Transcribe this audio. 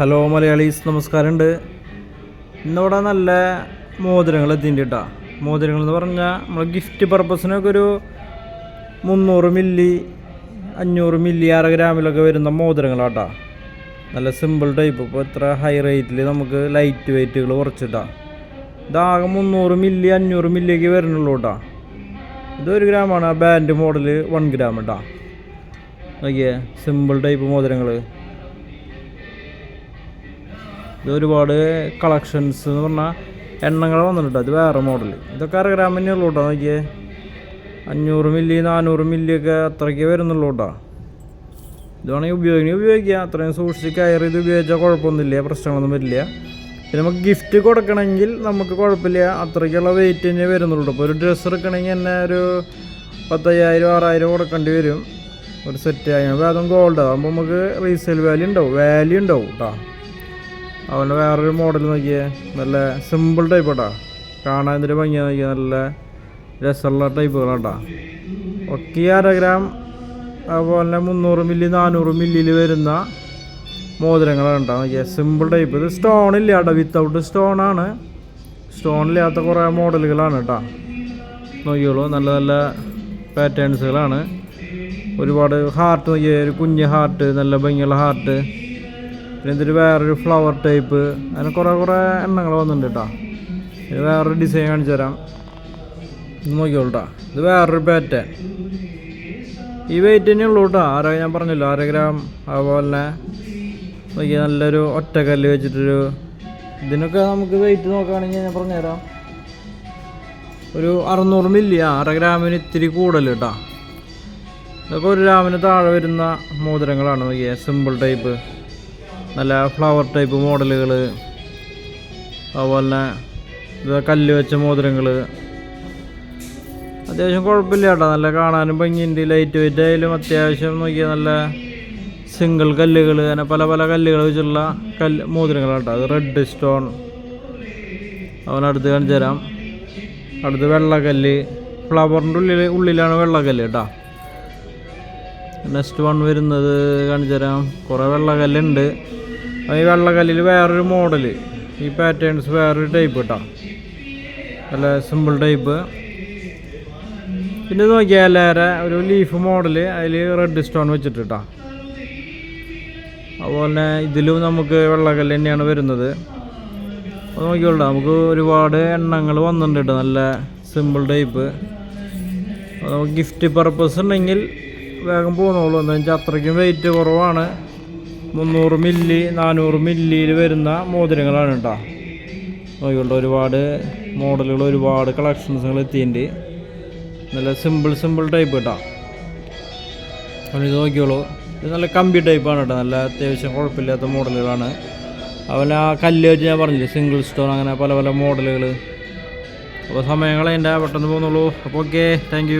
Hello Malayalees. നമസ്കാരമുണ്ട്. ഇന്നിവിടെ നല്ല മോതിരങ്ങൾ എത്തിയിട്ടുണ്ട് കേട്ടോ. മോതിരങ്ങൾ എന്ന് പറഞ്ഞാൽ നമ്മൾ ഗിഫ്റ്റ് പർപ്പസിനൊക്കെ ഒരു മുന്നൂറ് മില്ലി അഞ്ഞൂറ് മില്ലി അര ഗ്രാമിലൊക്കെ വരുന്ന മോതിരങ്ങളാട്ടോ നല്ല സിമ്പിൾ ടൈപ്പ് ഇപ്പോൾ ഇത്ര ഹൈ റേറ്റിൽ നമുക്ക് ലൈറ്റ് വെയിറ്റുകൾ കുറച്ചിട്ടാ. ഇതാകെ മുന്നൂറ് മില്ലി അഞ്ഞൂറ് മില്ലിയൊക്കെ വരുന്നുള്ളൂ കേട്ടോ. ഇത് ഒരു ഗ്രാമാണ്. ആ ബാൻഡ് മോഡൽ വൺ ഗ്രാം കേട്ടോ നോക്കിയേ സിമ്പിൾ ടൈപ്പ് മോതിരങ്ങൾ ഇത് ഒരുപാട് കളക്ഷൻസ് എന്ന് പറഞ്ഞാൽ എണ്ണങ്ങൾ വന്നിട്ടുണ്ട്. അത് വേറെ മോഡൽ ഇതൊക്കെ അര തന്നെ ഉള്ളൂ കേട്ടോ നോക്കിയേ. അഞ്ഞൂറ് മില്ലി നാനൂറ് മില്ലി ഒക്കെ അത്രയ്ക്ക് വരുന്നുള്ളൂ കേട്ടോ ഇത് വേണമെങ്കിൽ ഉപയോഗിക്കണേ ഉപയോഗിക്കാം. അത്രയും സൂക്ഷിച്ച് കയറി ഇത് ഉപയോഗിച്ചാൽ കുഴപ്പമൊന്നുമില്ല. പ്രശ്നങ്ങളൊന്നും വരില്ല. പിന്നെ നമുക്ക് ഗിഫ്റ്റ് കൊടുക്കണമെങ്കിൽ നമുക്ക് കുഴപ്പമില്ല. അത്രയ്ക്കുള്ള വെയിറ്റ് തന്നെ വരുന്നുള്ളൂ ഇപ്പോൾ ഒരു ഡ്രസ്സ് എടുക്കണമെങ്കിൽ തന്നെ ഒരു പത്തയ്യായിരം ആറായിരം കൊടുക്കേണ്ടി വരും. ഒരു സെറ്റ് ആയി. അതും ഗോൾഡ് ആകുമ്പോൾ നമുക്ക് റീസെയിൽ വാല്യൂ ഉണ്ടാവും. വാല്യൂ ഉണ്ടാവും കേട്ടോ അവന്റെ വേറൊരു മോഡൽ നോക്കിയേ. നല്ല സിമ്പിൾ ടൈപ്പ് കേട്ടോ കാണാൻ എന്തൊരു ഭംഗിയാണ് നോക്കിയാൽ നല്ല രസമുള്ള ടൈപ്പുകളാട്ടോ ഒക്കെ അര ഗ്രാം അതുപോലെ തന്നെ മുന്നൂറ് മില്ലി നാനൂറ് മില്ലിയിൽ വരുന്ന മോതിരങ്ങളാണ് കേട്ടോ നോക്കിയാൽ സിമ്പിൾ ടൈപ്പ് ഇത് സ്റ്റോൺ ഇല്ല കേട്ടോ. വിത്തൗട്ട് സ്റ്റോൺ ഇല്ലാത്ത കുറേ മോഡലുകളാണ് കേട്ടോ. നോക്കിയോളൂ. നല്ല നല്ല പാറ്റേൺസുകളാണ് ഒരുപാട് ഹാർട്ട് നോക്കിയ. ഒരു കുഞ്ഞ് ഹാർട്ട് നല്ല ഭംഗിയുള്ള ഹാർട്ട് പിന്നെ ഇതിൽ വേറൊരു ഫ്ലവർ ടൈപ്പ് അങ്ങനെ കുറേ കുറേ എണ്ണങ്ങൾ വന്നിട്ടുണ്ട് കേട്ടോ. ഇത് വേറൊരു ഡിസൈൻ കാണിച്ചു തരാം. ഇത് നോക്കിയോളൂ കേട്ടോ ഇത് വേറൊരു പാറ്റേൺ ഈ വെയിറ്റ് തന്നെ ഉള്ളൂ കേട്ടോ. ആരോ ഞാൻ പറഞ്ഞല്ലോ അര ഗ്രാം അതുപോലെ നോക്കി നല്ലൊരു ഒറ്റക്കല്ല് വെച്ചിട്ടൊരു ഇതിനൊക്കെ നമുക്ക് വെയിറ്റ് നോക്കുകയാണെങ്കിൽ ഞാൻ പറഞ്ഞുതരാം. ഒരു അറുന്നൂറ് മില്ലി അര ഗ്രാമിന് ഇത്തിരി കൂടുതൽ കേട്ടോ. ഇതൊക്കെ ഒരു ഗ്രാമിന് താഴെ വരുന്ന മോതിരങ്ങളാണ് നോക്കിയേ സിമ്പിൾ ടൈപ്പ് നല്ല ഫ്ലവർ ടൈപ്പ് മോഡലുകൾ അതുപോലെ തന്നെ കല്ല് വെച്ച മോതിരങ്ങൾ അത്യാവശ്യം കുഴപ്പമില്ല കേട്ടോ നല്ല കാണാനും ഭംഗിയുണ്ട്. ലൈറ്റ് വെയിറ്റ് ആയാലും അത്യാവശ്യം നോക്കിയാൽ നല്ല സിംഗിൾ കല്ലുകൾ അങ്ങനെ പല പല കല്ലുകൾ വെച്ചുള്ള കല്ല് മോതിരങ്ങളാണ് കേട്ടോ. അത് റെഡ് സ്റ്റോൺ അവനടുത്ത് കാണിച്ചു തരാം. അടുത്ത് വെള്ളക്കല്ല് ഫ്ലവറിന്റെ ഉള്ളിൽ ഉള്ളിലാണ് വെള്ളക്കല്ല് കേട്ടോ. നെക്സ്റ്റ് വൺ വരുന്നത് കാണിച്ചു തരാം. കുറേ വെള്ളക്കല്ലുണ്ട് ഈ വെള്ളക്കല്ലിൽ വേറൊരു മോഡൽ ഈ പാറ്റേൺസ് വേറൊരു ടൈപ്പ് കേട്ടോ നല്ല സിമ്പിൾ ടൈപ്പ് പിന്നെ നോക്കിയാൽ എല്ലാവരെ ഒരു ലീഫ് മോഡൽ അതിൽ റെഡ് സ്റ്റോൺ വെച്ചിട്ട് കേട്ടോ അതുപോലെ ഇതിലും നമുക്ക് വെള്ളക്കല്ല് തന്നെയാണ് വരുന്നത്. അത് നോക്കിയോളൂ നമുക്ക് ഒരുപാട് എണ്ണങ്ങൾ വന്നിട്ടുണ്ട് കേട്ടോ നല്ല സിമ്പിൾ ടൈപ്പ് നമുക്ക് ഗിഫ്റ്റ് പർപ്പസ് ഉണ്ടെങ്കിൽ വേഗം പോന്നോളൂ. എന്താ വെച്ചാൽ അത്രയ്ക്കും വെയിറ്റ് കുറവാണ്. മുന്നൂറ് മില്ലി നാനൂറ് മില്ലിയിൽ വരുന്ന മോതിരങ്ങളാണ് കേട്ടോ. നോക്കിയോളൂ ഒരുപാട് മോഡലുകൾ ഒരുപാട് കളക്ഷൻസുകൾ എത്തിയിട്ടുണ്ട്. നല്ല സിമ്പിൾ സിമ്പിൾ ടൈപ്പ് കേട്ടോ. അപ്പോൾ ഇത് നോക്കിയോളൂ ഇത് നല്ല കമ്പി ടൈപ്പാണ് കേട്ടോ. നല്ല അത്യാവശ്യം കുഴപ്പമില്ലാത്ത മോഡലുകളാണ്. അതുപോലെ ആ കല്ല് വെച്ച് ഞാൻ പറഞ്ഞില്ലേ സിംഗിൾ സ്റ്റോൺ അങ്ങനെ പല പല മോഡലുകൾ. അപ്പോൾ സമയങ്ങളെ എന്റെ പെട്ടെന്ന് പോകുന്നുള്ളൂ. അപ്പോൾ ഓക്കെ താങ്ക്